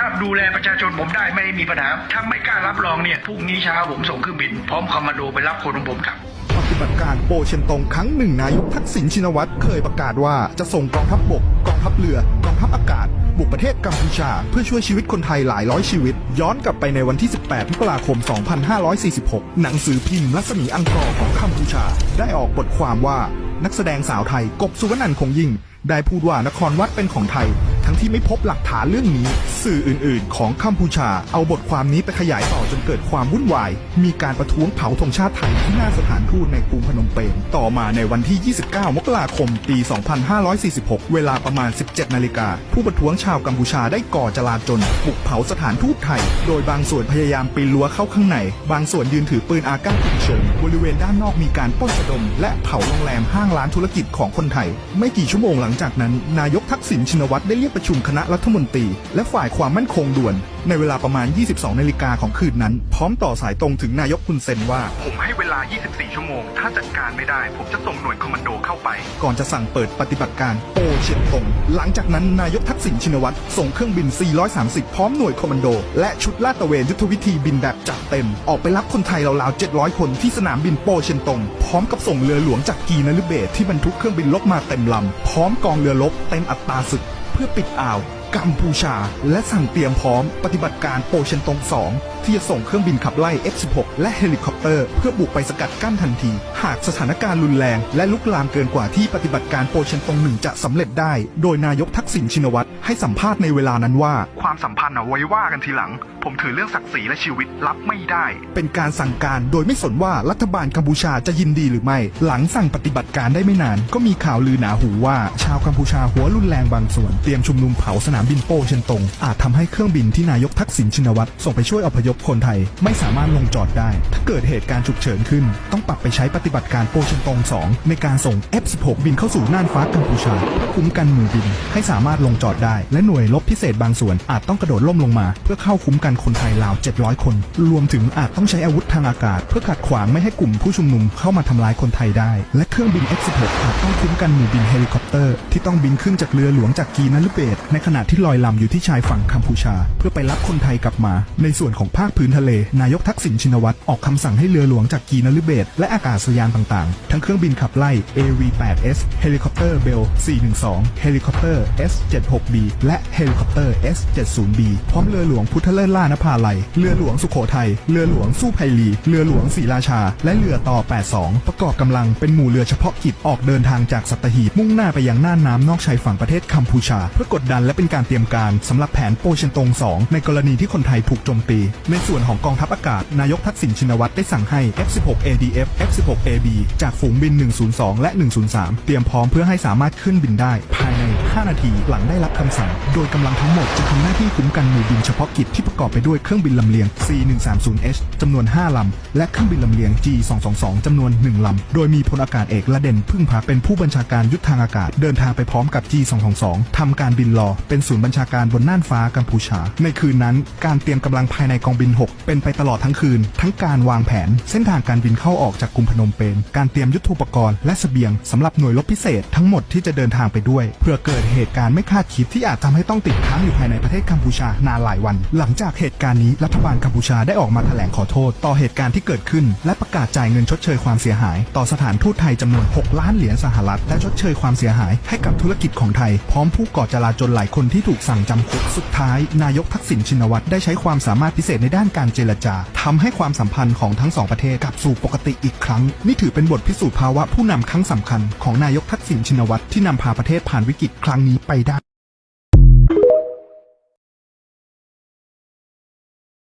ถ้าดูแลประชาชนผมได้ไม่มีปัญหาถ้าไม่กล้ารับรองเนี่ยพรุ่งนี้เช้าผมส่งเครื่องบิน พร้อมคอมมานโดไปรับคนของผมกลับปฏิบัติการโปเชนตงครั้งหนึ่งนายกทักษิณชินวัตรเคยประกาศว่าจะส่งกองทัพบบกกองทัพเรือกองทัพอากาศ บุกประเทศกัมพูชา เพื่อช่วยชีวิตคนไทยหลายร้อยชีวิต ย้อนกลับไปในวันที่ 18มกราคม 2546 หนังสือพิมพ์รัศมีอังกอร์ของกัมพูชา ได้ออกบทความว่านักแสดงสาวไทยกบสุวรรณันท์คงยิ่ง ได้พูดว่านครวัดเป็นของไทย ทั้งที่ไม่พบหลักฐานเรื่องนี้ สื่ออื่นๆ ของกัมพูชาเอาบทความนี้ไปขยายต่อจนเกิดความวุ่นวาย มีการประท้วงเผาธงชาติไทยที่หน้าสถานทูตในกรุงพนมเปญต่อมาในวันที่ 29 มกราคม ปี 2546 เวลาประมาณ 17 นาฬิกา ผู้ประท้วงชาวกัมพูชาได้ก่อจลาจลบุกเผาสถานทูตไทย โดยบางส่วนพยายามปีนรั้วเข้าข้างใน บางส่วนยืนถือปืนอากาศเฉิงบริเวณด้านนอกมีการป้นสะดม และเผาโรงแรมห้างร้านธุรกิจของคนไทย ไม่กี่ชั่วโมงหลังจากนั้น นายกทักษิณชินวัตรได้เรียกประชุมคณะรัฐมนตรี และฝ่ายความมั่นคงด่วน ในเวลาประมาณ 22 นาฬิกาของคืนนั้น พร้อมต่อสายตรงถึงนายกคุณเซนว่า ผมให้เวลา 24 ชั่วโมง ถ้าจัดการไม่ได้ ผมจะส่งหน่วยคอมมานโดเข้าไป ก่อนจะสั่งเปิดปฏิบัติการโปเชียงตงหลังจากนั้นนายกทักษิณชินวัตรส่งเครื่องบิน 430 พร้อมหน่วยคอมมานโด และชุดลาดตระเวนยุทธวิธีบินแบบจัดเต็ม ออกไปรับคนไทยราวๆ 700 คนที่สนามบินโปเชียงตงพร้อมกับส่งเรือหลวงจากกีนฤเบศที่บรรทุกเครื่องบินลบมาเต็มลำพร้อมกองเรือรบเต็มอัตราศึกเพื่อปิดอ่าว กัมพูชา และสั่งเตรียมพร้อมปฏิบัติการโปเชนตง 2 ที่จะส่งเครื่องบินขับไล่ F-16 และเฮลิคอปเตอร์เพื่อบุกไปสกัดกั้นทันที หากสถานการณ์รุนแรงและลุกลามเกินกว่าที่ปฏิบัติการโปเชนตงหนึ่งจะสำเร็จได้ โดยนายกทักษิณชินวัตรให้สัมภาษณ์ในเวลานั้นว่า ความสัมพันธ์เอาไว้ว่ากันทีหลัง ผมถือเรื่องศักดิ์ศรีและชีวิตรับไม่ได้ เป็นการสั่งการโดยไม่สนว่ารัฐบาลกัมพูชาจะยินดีหรือไม่ หลังสั่งปฏิบัติการได้ไม่นาน ก็มีข่าวลือหนาหูว่า ชาวกัมพูชาหัวรุนแรงบางส่วนเตรียมชุมนุมเผาสนามบินโปเชนตง อาจทำให้เครื่องบินที่นายกทักษิณชินวัตรส่งไปช่วยอพยพคนไทย ไม่สามารถลงจอดได้ ถ้าเกิดเหตุการณ์ฉุกเฉินขึ้น ต้องปรับไปใช้ปฏิบัติการโปเชนตง 2 ในการส่ง F16 บินเข้าสู่น่านฟ้ากัมพูชาเพื่อคุ้มกันหมู่บิน ให้สามารถลงจอดได้ และหน่วยรบพิเศษบางส่วนอาจต้องกระโดดล่มลงมา เพื่อเข้าคุ้มกันคนไทยราว 700 คน รวมถึงอาจต้องใช้อาวุธทางอากาศ เพื่อขัดขวางไม่ให้กลุ่มผู้ชุมนุมเข้ามาทำลายคนไทยได้ และเครื่องบิน F16 อาจต้องคุ้มกันหมู่บินเฮลิคอปเตอร์ที่ต้องบินขึ้นจากเรือหลวงจากกีนฤเบศรในขณะที่ลอยลำอยู่ที่ชายฝั่งกัมพูชา เพื่อไปรับคนไทยกลับมา ในส่วนของภาคพื้นทะเล นายกทักษิณชินวัตรออกคำสั่งให้เรือหลวงจากกีนฤเบศและอากาศยานต่างๆ ทั้งเครื่องบินขับไล่ AV-8S เฮลิคอปเตอร์เบล 412 เฮลิคอปเตอร์ S-76B และเฮลิคอปเตอร์ S-70B พร้อมเรือหลวงพุทธเลิศล่านภาลัย เรือหลวงสุโขทัย เรือหลวงสู้ไพลี เรือหลวงศรีราชา และเรือต่อ 82 ประกอบกำลังเป็นหมู่เรือเฉพาะกิจออกเดินทางจากสัตหีบมุ่งหน้าไปยังน่านน้ำนอกชายฝั่งประเทศกัมพูชา เพื่อกดดันและเป็นการเตรียมการสำหรับแผนโปเชนตง 2 ในกรณีที่คนไทยถูกโจมตี ในส่วนของกองทัพอากาศ นายกทักษิณชินวัตรได้สั่งให้ F16 ADF F16AB จากฝูงบิน 102 และ 103 เตรียมพร้อมเพื่อให้สามารถขึ้นบินได้ ภายใน 5 นาทีหลังได้รับคำสั่ง โดยกำลังทั้งหมดจะทำหน้าที่คุ้มกันหมู่บินเฉพาะกิจที่ประกอบไปด้วยเครื่องบินลำเลียง C130H จำนวน 5 ลำ และเครื่องบินลำเลียง G222 จำนวน 1 ลำ โดยมีพลอากาศเอกละเด่นพึ่งพักเป็นผู้บัญชาการยุทธทางอากาศ เดินทางไปพร้อมกับ G222 ทำการบินรอเป็นศูนย์บัญชาการบนน่านฟ้ากัมพูชา ในคืนนั้น การเตรียมกำลังภายในกองบิน 6 เป็นไปตลอดทั้งคืน ทั้งการวางแผน เส้นทางการบินเข้าออกจากกรุงพนมเปญการเตรียมยุทโธปกรณ์และเสบียงสำหรับหน่วยรบพิเศษทั้งหมดที่จะเดินทางไปด้วย เพื่อเกิดเหตุการณ์ไม่คาดคิดที่อาจทำให้ต้องติดค้างอยู่ภายในประเทศกัมพูชานานหลายวัน หลังจากเหตุการณ์นี้รัฐบาลกัมพูชาได้ออกมาแถลงขอโทษ ต่อเหตุการณ์ที่เกิดขึ้น และประกาศจ่ายเงินชดเชยความเสียหาย ต่อสถานทูตไทยจำนวน 6 ล้านเหรียญสหรัฐและชดเชยความเสียหายให้กับธุรกิจของไทย พร้อมผู้ก่อจลาจลหลายคนที่ที่ถูกสั่งจำคุกสุดท้าย นายกทักษิณชินวัตรได้ใช้ความสามารถพิเศษในด้านการเจรจาทำให้ความสัมพันธ์ของทั้งสองประเทศกลับสู่ปกติอีกครั้ง นี่ถือเป็นบทพิสูจน์ภาวะผู้นำครั้งสำคัญของนายกทักษิณชินวัตรที่นำพาประเทศผ่านวิกฤตครั้งนี้ไปได้